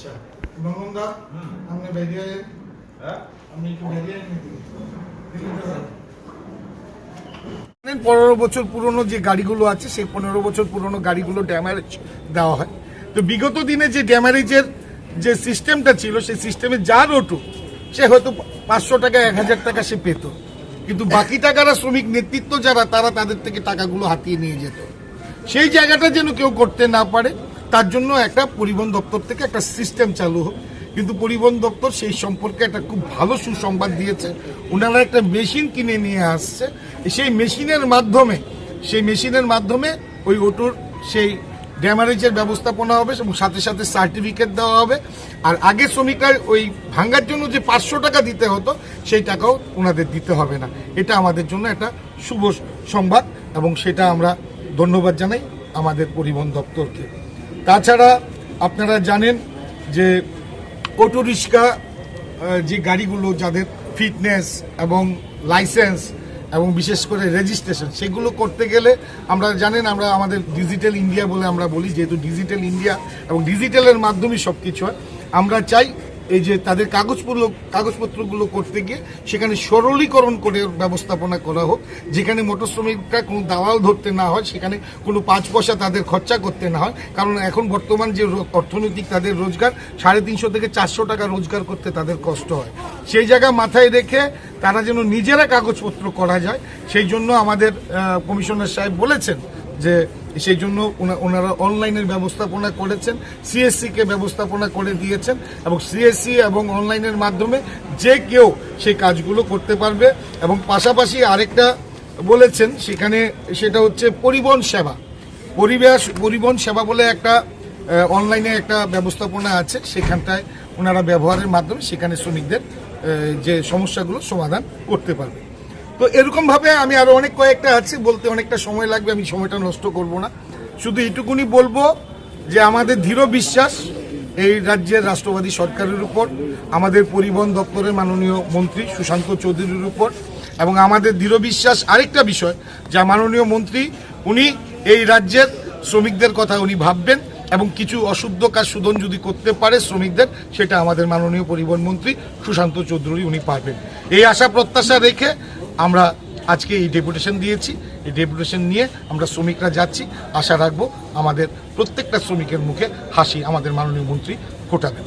আচ্ছা আপনি বেরিয়ে। একটু বেরিয়ে যান। পনেরো বছর পুরনো যে গাড়িগুলো আছে সেই পনেরো বছর পুরনো গাড়িগুলো ড্যামারেজ দেওয়া হয়। তো বিগত দিনে যে ড্যামারেজের যে সিস্টেমটা ছিল সেই সিস্টেমে যা ওটু সে হয়তো পাঁচশো টাকা এক হাজার টাকা সে পেত। কিন্তু বাকি টাকারা শ্রমিক নেতৃত্ব যারা তারা তাদের থেকে টাকাগুলো হাতিয়ে নিয়ে যেত। সেই জায়গাটা যেন কেউ করতে না পারে তার জন্য একটা পরিবহন দপ্তর থেকে একটা সিস্টেম চালু হোক। কিন্তু পরিবহন দপ্তর সেই সম্পর্কে একটা খুব ভালো সুসংবাদ দিয়েছে। ওনারা একটা মেশিন কিনে নিয়ে আসছে। সেই মেশিনের মাধ্যমে, সেই মেশিনের মাধ্যমে ওই অটোর সেই ড্যামারেজের ব্যবস্থাপনা হবে এবং সাথে সাথে সার্টিফিকেট দেওয়া হবে। আর আগে শ্রমিকরা ওই ভাঙ্গার জন্য যে পাঁচশো টাকা দিতে হতো, সেই টাকাও ওনাদের দিতে হবে না। এটা আমাদের জন্য একটা শুভ সংবাদ এবং সেটা আমরা ধন্যবাদ জানাই আমাদের পরিবহন দপ্তরকে। তাছাড়া আপনারা জানেন যে অটো রিক্সা যে গাড়িগুলো যাদের ফিটনেস এবং লাইসেন্স এবং বিশেষ করে রেজিস্ট্রেশন, সেগুলো করতে গেলে আমরা জানেন আমরা আমাদের ডিজিটাল ইন্ডিয়া বলে আমরা বলি, যেহেতু ডিজিটাল ইন্ডিয়া এবং ডিজিটালের মাধ্যমে সব কিছু হয়, আমরা চাই এই যে তাদের কাগজপত্র, কাগজপত্রগুলো করতে গিয়ে সেখানে সরলীকরণ করে ব্যবস্থাপনা করা হোক, যেখানে মোটর শ্রমিকরা কোনো দাওয়াল ধরতে না হয়, সেখানে কোনো পাঁচ পয়সা তাদের খরচা করতে না হয়, কারণ এখন বর্তমান যে অর্থনৈতিক তাদের রোজগার, সাড়ে তিনশো থেকে চারশো টাকা রোজগার করতে তাদের কষ্ট হয়। সেই জায়গা মাথায় রেখে তারা যেন নিজেরা কাগজপত্র করা যায়, সেই জন্য আমাদের কমিশনার সাহেব বলেছেন যে সেই জন্য ওনারা অনলাইনের ব্যবস্থাপনা করেছেন সিএসসি কে ব্যবস্থাপনা করে দিয়েছেন এবং সিএসসি এবং অনলাইনের মাধ্যমে যে কেউ সেই কাজগুলো করতে পারবে এবং পাশাপাশি আরেকটা বলেছেন, সেখানে সেটা হচ্ছে পরিবহন সেবা। পরিবেশ, পরিবহন সেবা বলে একটা অনলাইনে একটা ব্যবস্থাপনা আছে, সেখানটায় ওনারা ব্যবহারের মাধ্যমে সেখানে শ্রমিকদের যে সমস্যাগুলো সমাধান করতে পারবে। তো এরকমভাবে আমি আরও অনেক কয়েকটা আছে, বলতে অনেকটা সময় লাগবে, আমি সময়টা নষ্ট করব না। শুধু এইটুকুনি বলব যে আমাদের দৃঢ় বিশ্বাস এই রাজ্যের রাষ্ট্রবাদী সরকারের উপর, আমাদের পরিবহন দপ্তরের মাননীয় মন্ত্রী সুশান্ত চৌধুরীর উপর, এবং আমাদের দৃঢ় বিশ্বাস আরেকটা বিষয়, যা মাননীয় মন্ত্রী, উনি এই রাজ্যের শ্রমিকদের কথা উনি ভাববেন এবং কিছু অশুদ্ধ কাজ শোধন যদি করতে পারে শ্রমিকদের, সেটা আমাদের মাননীয় পরিবহন মন্ত্রী সুশান্ত চৌধুরী উনি পারবেন। এই আশা প্রত্যাশা রেখে আমরা আজকে এই ডেপুটেশন দিয়েছি। এই ডেপুটেশন নিয়ে আমরা শ্রমিকরা যাচ্ছি। আশা রাখব আমাদের প্রত্যেকটা শ্রমিকের মুখে হাসি আমাদের মাননীয় মন্ত্রী ফোটাবেন।